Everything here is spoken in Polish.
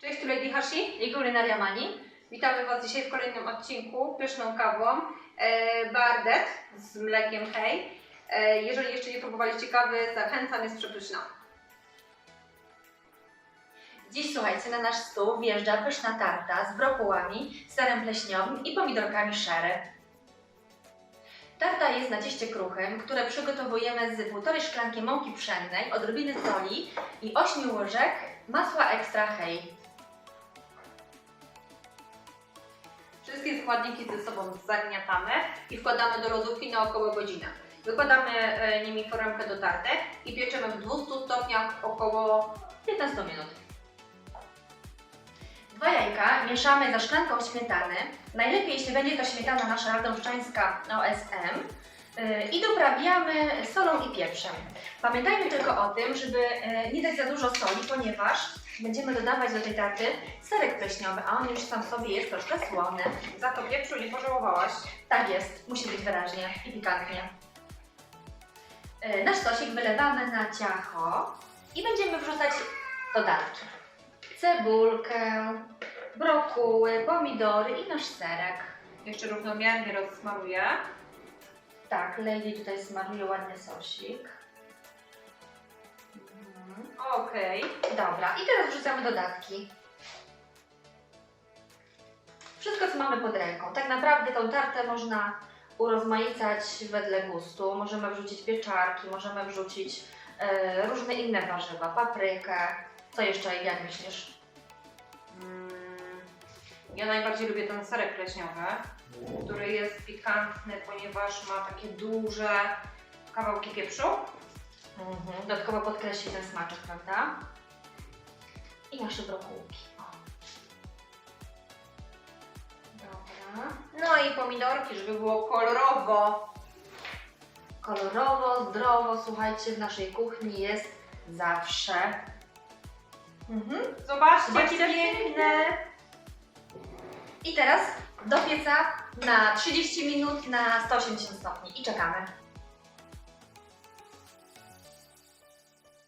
Cześć, tu Lady Hashi. i Kulinaria Mani. Witamy Was dzisiaj w kolejnym odcinku pyszną kawą e, Bardet z mlekiem hej. E, jeżeli jeszcze nie próbowaliście kawy, zachęcam, jest przepyszna. Dziś słuchajcie, na nasz stół wjeżdża pyszna tarta z brokułami, serem pleśniowym i pomidorkami sherry. Tarta jest na cieście kruchym, które przygotowujemy z półtorej szklanki mąki pszennej, odrobiny soli i 8 łyżek masła ekstra hej. Wszystkie składniki ze sobą zagniatamy i wkładamy do lodówki na około godzinę. Wykładamy e, nimi foremkę do tarty i pieczemy w 200 stopniach około 15 minut. Dwa jajka mieszamy za szklanką śmietany. Najlepiej, jeśli będzie to śmietana nasza radąszczańska OSM. Yy, I doprawiamy solą i pieprzem. Pamiętajmy tylko o tym, żeby yy, nie dać za dużo soli, ponieważ będziemy dodawać do tej tarty serek pleśniowy, a on już sam sobie jest troszkę słony. Za to pieprzu nie pożałowałaś. Tak jest, musi być wyraźnie i pikantnie. Yy, Nasz sosik wylewamy na ciacho i będziemy wrzucać dodatki. Cebulkę, brokuły, pomidory i nasz serek. Jeszcze równomiernie rozsmaruję. Tak, Lady tutaj smaruje ładny sosik. Mhm. Okej. Dobra, i teraz wrzucamy dodatki. Wszystko, co mamy pod ręką. Tak naprawdę tą tartę można urozmaicać wedle gustu. Możemy wrzucić pieczarki, możemy wrzucić e, różne inne warzywa, paprykę. Co jeszcze, jak myślisz? Mm, Ja najbardziej lubię ten serek pleśniowy, który jest pikantny, ponieważ ma takie duże kawałki pieprzu. Mhm. Dodatkowo podkreśli ten smaczek, prawda? I nasze brokułki. O. Dobra. No i pomidorki, żeby było kolorowo. Kolorowo, zdrowo, słuchajcie, w naszej kuchni jest zawsze. Mhm. Zobaczcie, Zobaczcie, jakie piękne. I teraz do pieca na 30 minut na 180 stopni i czekamy.